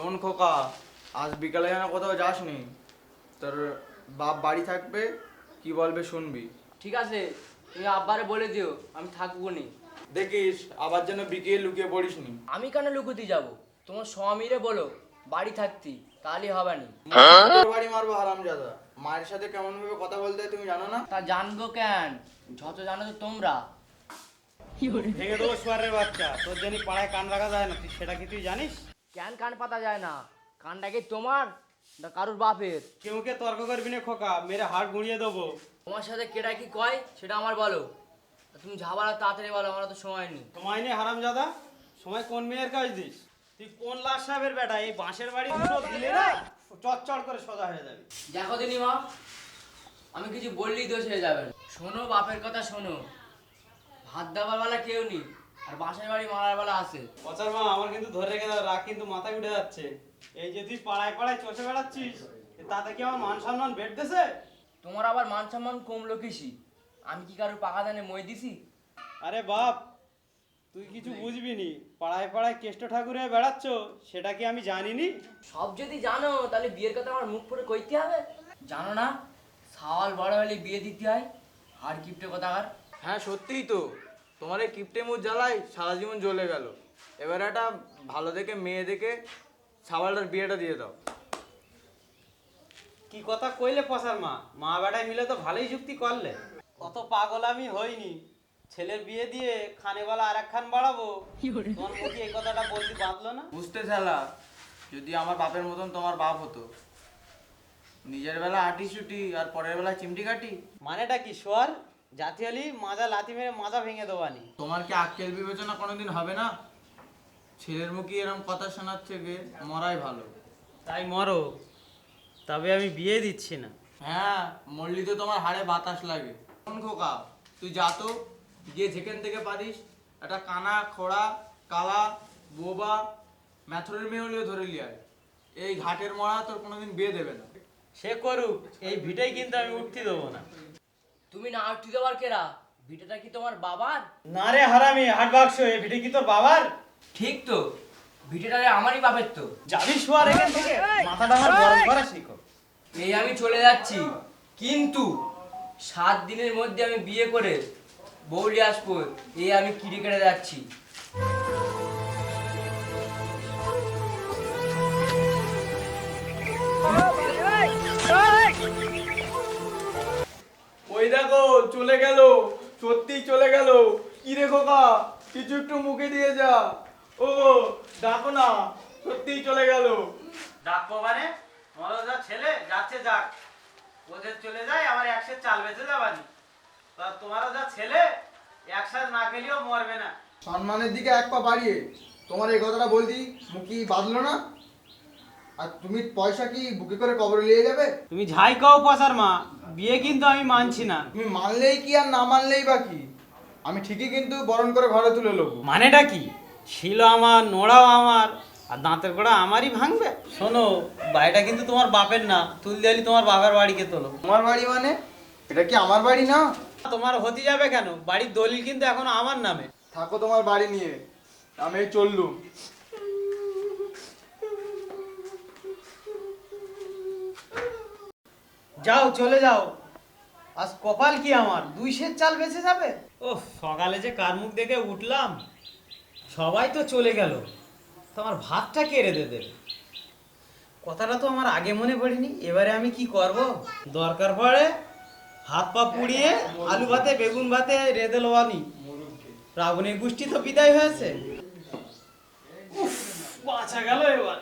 শোন খোকা আজ বিকালে যেন কোথাও যাস নি তোর বাপ বাড়ি থাকবে কি বলবে শুনবি। ঠিক আছে তুমি আব্বারে বলে দিও আমি থাকব নি দেখিস আবার যেন বিকিয়ে লুকিয়ে পড়িস নি আমি কেন লুকুতি যাব? তোমার স্বামীরে বলো বাড়ি থাকতি তাহলেই হবে নি। তোর বাড়ি মারবো হারামজাদা। মায়ের সাথে কেমন ভাবে কথা বলতে তুমি জানো না? তা জানব কেন? যত জানো তো তোমরা। ভেঙে দেবো সোয়ারের বাচ্চা। তোর জানি পাড়ায় কান রাখা যায় না তুই সেটা কি তুই জানিস? কেন কান পাতা যায় না। কানটা কি তোমার না কারুর বাপের? কেউকে তর্ক করবি না খোকা মেরে হাড় গুঁড়িয়ে দেবো। তোমার সাথে কেটা কি কয় সেটা আমার বলো। তুমি ঝাবালা তাড়াতাড়ি বলো আমার তো সময় নেই। সময় নেই হারাম জাদা সময় কোন মেয়ের কাজ দিস? তুই কোন লাশ সাহেবের বেটা এই বাঁশের বাড়ি দুটো দিলে না চটচট করে সোজা হয়ে যাবে। দেখো দিনি মা আমি কিছু বললেই দোষ হয়ে যাবে শোনো বাপের কথা শোনো। ভাত বেলা কেউ নেই। আর বাসার বাড়ি মারার বেলা আসে পচার মা আমার কিন্তু ধরে রেখে দাও রাগ কিন্তু মাথায় উঠে যাচ্ছে। এই যে তুই পাড়ায় পাড়ায় চষে বেড়াচ্ছিস তাতে কি আমার মান সম্মান বেড দেছে তোমার আবার মান সম্মান কমলো কিসি? আমি কি কারোর পাকা দানে মই দিছি? আরে বাপ তুই কিছু বুঝবি নি পাড়ায় পাড়ায় কেষ্ট ঠাকুরে বেড়াচ্ছ সেটা কি আমি জানিনি? সব যদি জানো তাহলে বিয়ের কথা আমার মুখ পরে কইতে হবে। জানো না সাওয়াল বড় হলে বিয়ে দিতে হয় আর গিফটে কথা আর। হ্যাঁ সত্যিই তো। তোমার এই কিপটে মুখ জ্বালাই সারা জীবন জ্বলে গেল। এবার একটা ভালো দেখে মেয়ে দেখে সাবালটার বিয়েটা দিয়ে দাও। কি কথা কইলে পসার মা? মা বেটায় মিলে তো ভালোই যুক্তি করলে। অত পাগল আমি হইনি। ছেলের বিয়ে দিয়ে খানে বেলা আর খান বাড়াবো তোমার মুখে এই কথাটা বলতে বাঁধলো না? বুঝতে ছেলা যদি আমার বাপের মতন তোমার বাপ হতো। নিজের বেলা আটি চুটি আর পরের বেলা চিমটি কাটি মানেটা কি সোয়ার জাতি হলি মাজা লাথি মেরে মাজা ভেঙে দেবানি তোমার কি আক্কেল বিবেচনা কোনোদিন হবে না? ছেলের মুখে এরকম কথা শোনার থেকে মরাই ভালো। তাই মরো। তবে আমি বিয়ে দিচ্ছি না। হ্যাঁ মরলি তো তোমার হাড়ে বাতাস লাগে। কোন খোকা তুই যা তো গিয়ে যেখান থেকে পারিস একটা কানা খোড়া কালা বোবা ম্যাথরের মেয়ে হলেও ধরে লিয়ায় এই ঘাটের মরা তোর কোনোদিন বিয়ে দেবে না। সে করুক এই ভিটাই কিন্তু আমি উঠতে দেবো না। তুমি না আটটি দেওয়ার কেরা? ভিটেটা কি তোমার বাবার? না রে হারামি হাট বাক্স এই ভিটে কি তোর বাবার? ঠিক তো ভিটেটা রে আমারই বাপের তো। যাবি শোয়ার এখান থেকে? মাথাটা আমার গরম করা শিখো। এই আমি চলে যাচ্ছি। কিন্তু সাত দিনের মধ্যে আমি বিয়ে করে বৌলি আসব এই আমি কিড়ি কেটে যাচ্ছি। চলে গেল সত্যি চলে গেল। কি রে খোকা কিছু একটু মুখে দিয়ে যা। ও ডাকো না সত্যি চলে গেল। ডাকবো মানে? মরো যা ছেলে? যাচ্ছে যাক। ওদের চলে যায় আমার একসাথে চাল বেঁচে যাবানি। তা তোমারও যা ছেলে? একসাথে না খেলেও মরবে না। সম্মানের দিকে এক পা বাড়িয়ে। তোমার এই কথাটা বলতি মুখ কি বাঁধলো না? আর তুমি পয়সা কি বুকে করে কবরে নিয়ে যাবে? তুমি যাই কও পসার মা বিয়ে কিন্তু আমি মানছি না। তুমি মানলেই কি আর না মানলেই বা কি? আমি ঠিকই কিন্তু বরণ করে ঘরে তুলে নেব। মানেটা কি? ছিল আমার নোড়াও আমার আর দাঁতের গোড়া আমারই ভাঙবে? শোনো বাড়িটা কিন্তু তোমার বাপের না তুল দিয়ালি তোমার বাবার বাড়িকে তোলো তোমার বাড়ি মানে? এটা কি আমার বাড়ি না? তোমার হতে যাবে কেন? বাড়ির দলিল কিন্তু এখনও আমার নামে। থাকো তোমার বাড়ি নিয়ে আমি চললুম। যাও, চলে যাও। আজ কপাল কি আমার? দুই সের চাল বেঁচে যাবে? ও সকালে যে কার মুখ দেখে উঠলাম, সবাই তো চলে গেল। তোমার ভাতটা কেড়ে দে দেবে? কথাটা তো আমার আগে মনে পড়েনি, এবারে আমি কি করব? দরকার পড়ে হাত পা পুড়িয়ে আলু ভাতে, বেগুন ভাতে রেঁধে লোয়ানি রাবণের গোষ্ঠী তো বিদায় হয়েছে। বাঁচা গেল এবার।